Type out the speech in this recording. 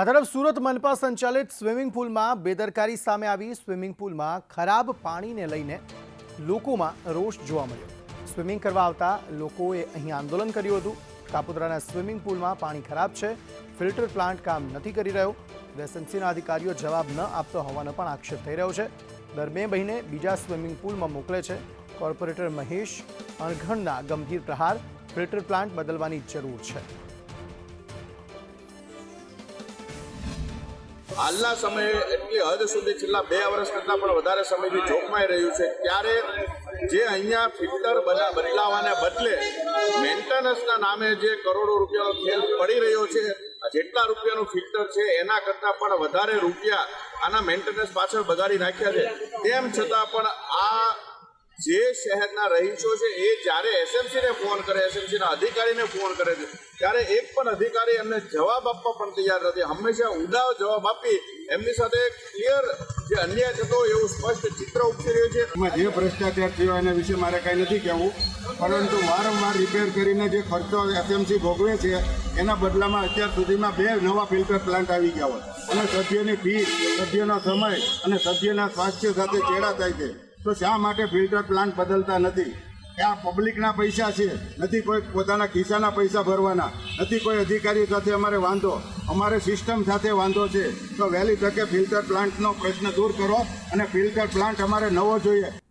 આ તરફ સુરત મનપા સંચાલિત સ્વિમિંગ પુલમાં બેદરકારી સામે આવી સ્વિમિંગ પુલમાં ખરાબ પાણીને લઈને લોકોમાં રોષ જોવા મળ્યો. સ્વિમિંગ કરવા આવતા લોકોએ અહીં આંદોલન કર્યું હતું. કાપોદ્રાના સ્વિમિંગ પુલમાં પાણી ખરાબ છે. ફિલ્ટર પ્લાન્ટ કામ નથી કરી રહ્યો. વેસન્સીના અધિકારીઓ જવાબ ન આપતો હોવાનો પણ આક્ષેપ થઈ રહ્યો છે. દર બે મહિને બીજા સ્વિમિંગ પુલમાં મોકલે છે. કોર્પોરેટર મહેશ અણઘણના ગંભીર પ્રહાર ફિલ્ટર પ્લાન્ટ બદલવાની જરૂર છે. હાલના સમયે એટલી હદ સુધી છેલ્લા બે વર્ષ કરતાં પણ વધારે સમયથી જોખમાઈ રહ્યું છે, ત્યારે જે અહીંયા ફિલ્ટર બના બદલાવાને બદલે મેન્ટેનન્સના નામે જે કરોડો રૂપિયાનો ખેલ પડી રહ્યો છે જેટલા રૂપિયાનું ફિલ્ટર છે, એના કરતાં પણ વધારે રૂપિયા આના મેન્ટેનન્સ પાછળ બગાડી નાખ્યા છે. તેમ છતાં પણ આ જે શહેરના રહીશો છે, એ જ્યારે એસએમસીને ફોન કરે એસએમસીના અધિકારીને ફોન કરે છે, ત્યારે એક પણ અધિકારી એમને જવાબ આપવા પણ તૈયાર નથી. હંમેશા ઉડાવ જવાબ આપી એમની સાથે ક્લિયર જે અન્યાય થતો એવું સ્પષ્ટ ચિત્ર ઉપસી રહ્યું છે. એમાં જે ભ્રષ્ટાચાર થયો એના વિશે મારે કાંઈ નથી કહેવું, પરંતુ વારંવાર રિપેર કરીને જે ખર્ચો એસએમસી ભોગવે છે, એના બદલામાં અત્યાર સુધીમાં બે નવા ફિલ્ટર પ્લાન્ટ આવી ગયા હોય. અને સભ્યની ફી સભ્યનો સમય અને સભ્યના સ્વાસ્થ્ય સાથે ચેડા થાય છે. તો શા માટે ફિલ્ટર પ્લાન્ટ બદલતા નથી? આ પબ્લિકના પૈસા છે? નથી કોઈ પોતાના ખિસ્સાના પૈસા ભરવાના. નથી કોઈ અધિકારી સાથે અમારે વાંધો. અમારે સિસ્ટમ સાથે વાંધો છે. તો વહેલી તકે ફિલ્ટર પ્લાન્ટનો પ્રશ્ન દૂર કરો અને ફિલ્ટર પ્લાન્ટ અમારે નવો જોઈએ.